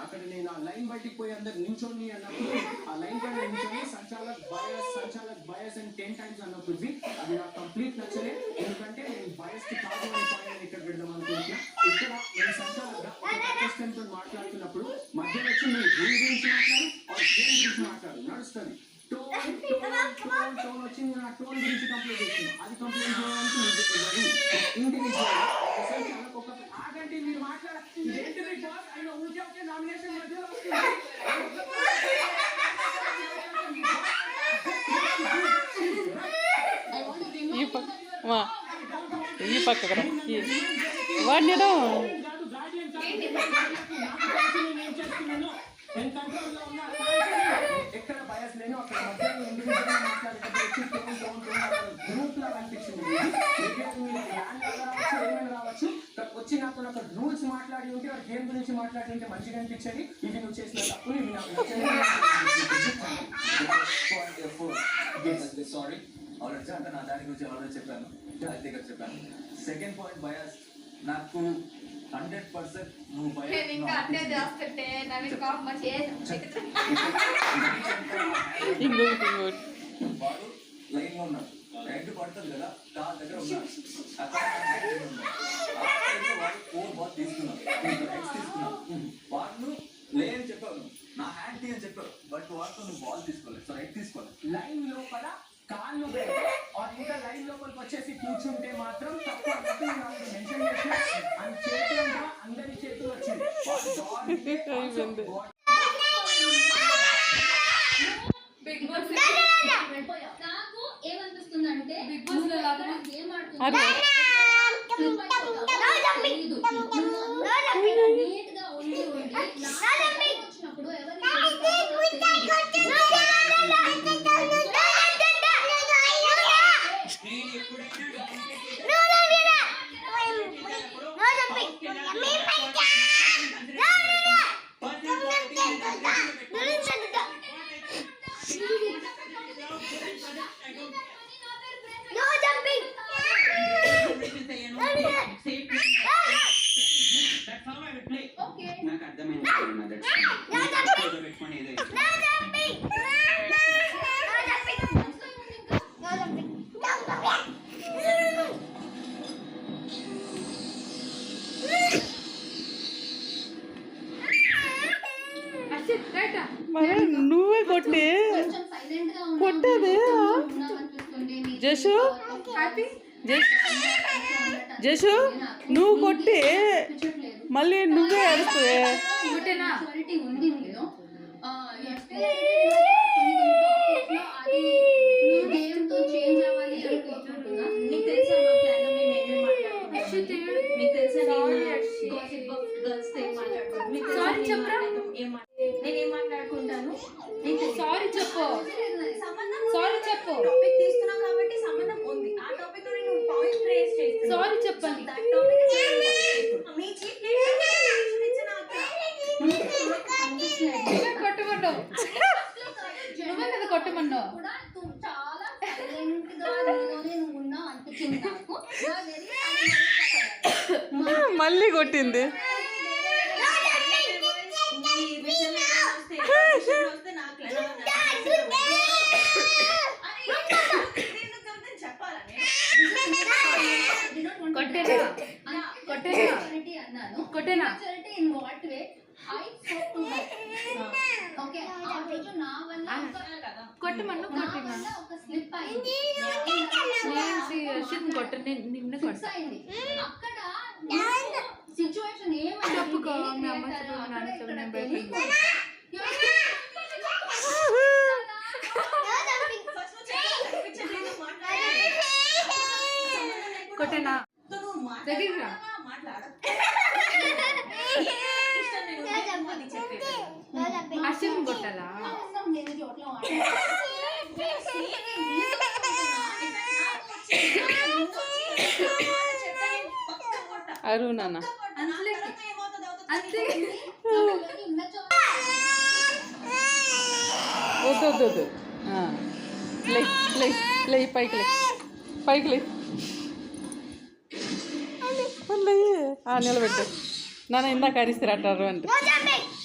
అక్కడ నేను ఆ లైన్ బయటికి పోయి అందరు నించోని అన్నప్పుడు ఆ లైన్ పైన నించొని సంచాలక్ బయస్ సంచాలక్ బయస్ అని టెన్ టైమ్స్ అన్నప్పుడు అది నాకు కంప్లీట్ నచ్చలే. ఎందుకంటే నేను బయస్కి కాదు అని పాయింట్ ఇక్కడ పెడదాం అనుకుంటున్నా. ఇక్కడ నేను సంచాలక్ కంటెస్టెంట్తో మాట్లాడుతున్నప్పుడు మధ్యలో వచ్చి నేను రూల్ గురించి మాట్లాడు ఆ గురించి మాట్లాడు నడుస్తుంది. టోన్ టోన్ టోన్ టోన్ వచ్చి నేను ఆ టోన్ గురించి కంప్లీట్ చేస్తున్నాను అది కంప్లైంట్ చేయడానికి నువ్వు ఇండివిజువల్ సంచాలక్ ఆగండి మీరు మాట్లాడ ఇదేంటి బిగ్ బాస్ అయినా ఊరికే ఒకే నామినేషన్ మధ్యలో ఈ పక్క వాడిని బయస్ లేను అక్కడ మధ్యలో ఇండివిజువల్ మాట్లాడేటప్పుడు వచ్చి టోన్ టోన్ టోన్ గ్రూప్ లా కనిపించింది ఇది. Maybe అది మీరు ల్యాండ్ రావచ్చు ఏమైనా రావచ్చు బట్ నాతో ఒక రూల్స్ మాట్లాడి ఉంటే వాడు గేమ్ గురించి మాట్లాడి ఉంటే మంచిగా అనిపించేది. ఇది నువ్వు చేసిన తప్పు ఇది నాకు నచ్చలేదు సారీ ఆల్రెడీ అంటే నా దాని గురించి ఆల్రెడీ చెప్పాను. అయితే ఇక్కడ చెప్పాను. సెకండ్ పాయింట్ బయాస్ నాకు హండ్రెడ్ పర్సెంట్ నువ్వు బయాస్ వాడు లైన్లో ఉన్నాడు. రెడ్ పడుతుంది కదా కార్ దగ్గర లో వాడు ఫోర్ బాల్ తీసుకున్నాడు ఎక్స్ తీసుకున్నాడు వాడు లే అని చెప్పావు నువ్వు. నా హ్యాండ్ తీ అని చెప్పావు బట్ వాడితో నువ్వు బాల్ తీసుకోలేదు. సో ఎగ్ తీసుకోలేదు. లైన్ లోపల కాళ్ళు ఇంకా లైన్ లోపలికి వచ్చేసి కూర్చుంటే మాత్రం నాకు మెన్షన్ చేసిన అని చేతులు అందరి చేతులు వచ్చింది Happy. Thank you. జసు? హ్యాపీ జసు నువ్వు కొట్టి మళ్ళీ నువ్వే అరుస్తుంది ఒకటేనా క్వాలిటీ ఉంది ఇందులో ఆ, ఎఫ్టీ అది గేమ్తో చేంజ్ అవ్వాలి అనుకుంటున్నా నీకు తెలుసా మా ప్లాన్ మేము ఏమేమి మాట్లాడుకున్నాం అర్షిత్ మీకు తెలుసా Sorry, నేను Arshit. gossip of girls తో ఏం మాట్లాడుకుంటాను మీకు Sorry, తెలుసా చెప్పరా? నేను ఏం మాట్లా- నేను ఏం మాట్లాడుకుంటాను నీకు తెలుసా? సారీ చెప్పు సంబంధం Sorry చెప్పు. టాపిక్ తీసుకున్నాం కాబట్టి సంబంధం ఉంది ఆ టాపిక్లో నేను పాయింట్ రేస్ చేస్తాను Sorry చెప్పండి. దట్ టాపిక్ మీ చీఫ్ ఇచ్చిన అక్కడ నువ్వే కొట్టమన్నావు నువ్వే కదా కొట్టమన్నావు కూడా తు- చాలా సైలెంట్గా నీలోనే నువ్వు ఉన్నావు అనిపించింది నాకు నాకు తెలియదు, అది మనకు తెలియదు. మళ్ళీ కొట్టింది ఈ విషయం ఏదైనా వస్తే ఈ విషయం వస్తే నాకు ఎలా ఉంది? అరే, నేను చెప్తాను మళ్ళీ కొట్టింది కొట్టేనా కొట్టేనా కొట్టేనా కొట్టమన్ను కొట్టినా. నేను కొట్ట నేను నిన్న సిచ్యువేషన్ చెప్పుకో, మీ అమ్మ చెప్పు, మీ? నాన్న చెప్పు, నేను కొట్టేనా? దగ్గరికి రా. మాట్లాడతావా? మాట్లాడు. ఇష్టం నేను ఉంటే అది చెప్పేది. హర్షిత్ కొట్టాలా అవసరం లేని చోట్ల మాట్లాడాలి. అరు నాన్న అంతే వాళ్ళకి ఉన్న చోట వద్దు వద్దు వద్దు. ఆ. లే లే లే పైకి లే. పైకి లే. నిలబెట్టు. నాన్న ఇందాక అరిస్తారట్టారు అంటే సరే Harshit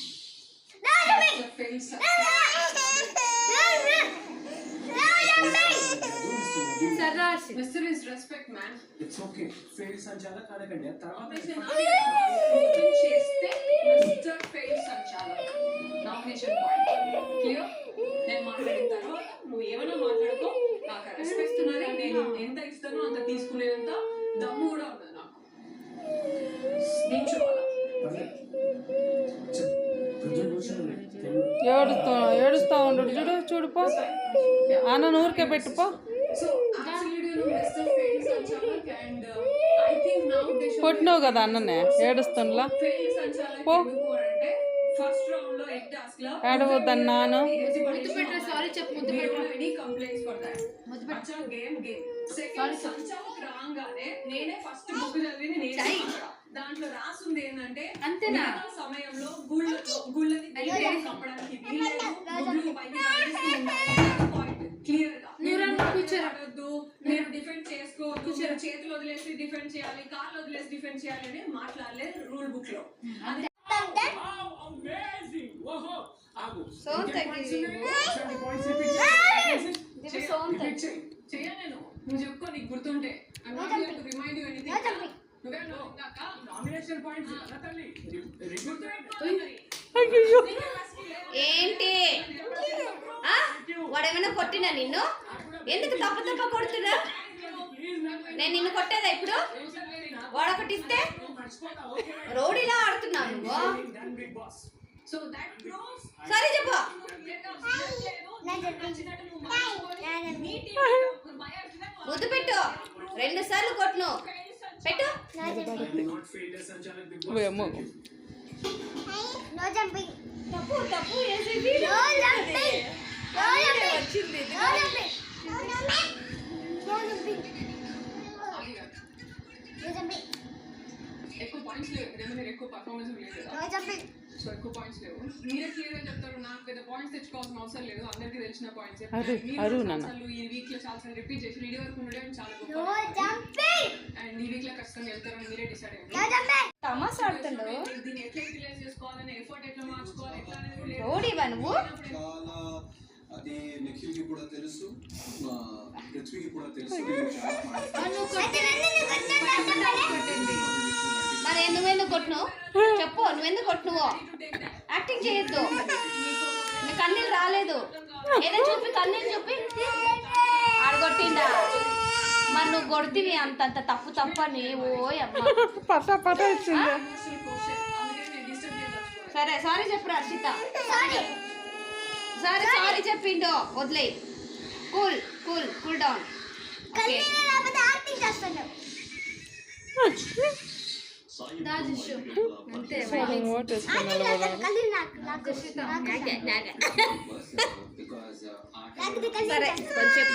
mister is respect man it's okay fail సంచాలక్ అనకండి ఆ తర్వాత చేస్తే మిస్టర్ ఫెయిల్ సంచాలక్ నామినేషన్ పాయింట్ క్లియర్ నేను మాట్లాడిన తర్వాత నువ్వు ఏమైనా మాట్లాడుకో. నాకు రెస్పెక్ట్ ఉన్నది. నేను ఎంత ఇస్తానో అంత తీసుకునేంత దమ్ము కూడా ఉన్నది నాకు. నేను చూడాలా ఏడుస్తా ఏడుస్తా ఉండడు చూడు చూడు పో అన్న ఊరికే పెట్టుపో. So actually mister fail సంచాలక్ and I think now they should కొట్టినావు కదా అన్ననే? ఏడుస్తుండ్లా? పో. ఎందుకు అంటే ఫస్ట్ రౌండ్లో ఎగ్ టాస్క్లో. ఏడవద్దన్నాను సారీ చెప్పు ముద్దు పెట్టరా ఎనీ డిఫెండ్ చేయాలి కాళ్ళు వదిలేసి డిఫెండ్ చేయాలి అని మాట్లాడలేదు రూల్ బుక్లో అది. చెయ్య నేను. నువ్వు చెప్పుకో నీకు గుర్తుంటే. ఏంటి? వాడేమైనా కొట్టినా నిన్ను? ఎందుకు తప్ప తప్ప కొడుతున్నా? నేను నిన్ను కొట్టేదా ఇప్పుడు? వాడొకటి ఇస్తే రోడీలా ఆడుతున్నావు నువ్వు. సరే చెప్పు. ముద్దు పెట్టు. రెండు సార్లు కొట్టును పెట్టు. Not fail jumping. సో ఎక్కువ పాయింట్స్ లేవు. మీరే క్లియర్గా చెప్తారు నాకు పెద్ద పాయింట్స్ తెచ్చుకోవాల్సిన అవసరం లేదు. అందరికీ తెలిసిన పాయింట్స్ నాన్న. ఈ వీక్లో చాలా రిపీట్ చేసి వీడియో వరకు ఉండడం చాలా గొప్ప jumping. అండ్ ఈ వీక్లో ఖచ్చితంగా వెళ్తారని మీరే డిసైడ్ అయ్యారు. తమాసా ఆడుతుండు దీన్ని ఎట్లా యూటిలైజ్ చేసుకోవాలని ఎఫర్ట్ ఎట్లా మార్చుకోవాలి? ఎట్లా అనేది లేదు. రోడీవా నువ్వు? చాలా అది నిఖిల్కి కూడా తెలుసు పృథ్వీకి కూడా తెలుసు. మరి నువ్వెందుకు కొట్టును చెప్పు నువ్వెందుకు కొట్టునువో? యాక్టింగ్ చేయొద్దు. నీ కన్నీళ్ళు రాలేదు. ఏదో చూపి కన్నీళ్ళు చూపి. ఆడగొట్టిండా? మరి నువ్వు కొడుతీవి అంత అంత తప్పు తప్పని ఓయ్ పటా పటా సరే సారీ చెప్పు హర్షిత. సరే సారీ చెప్పిండు. వదిలే cool cool cool down. Okay art నాకు కన్నీళ్ళు సరే కొంచెం.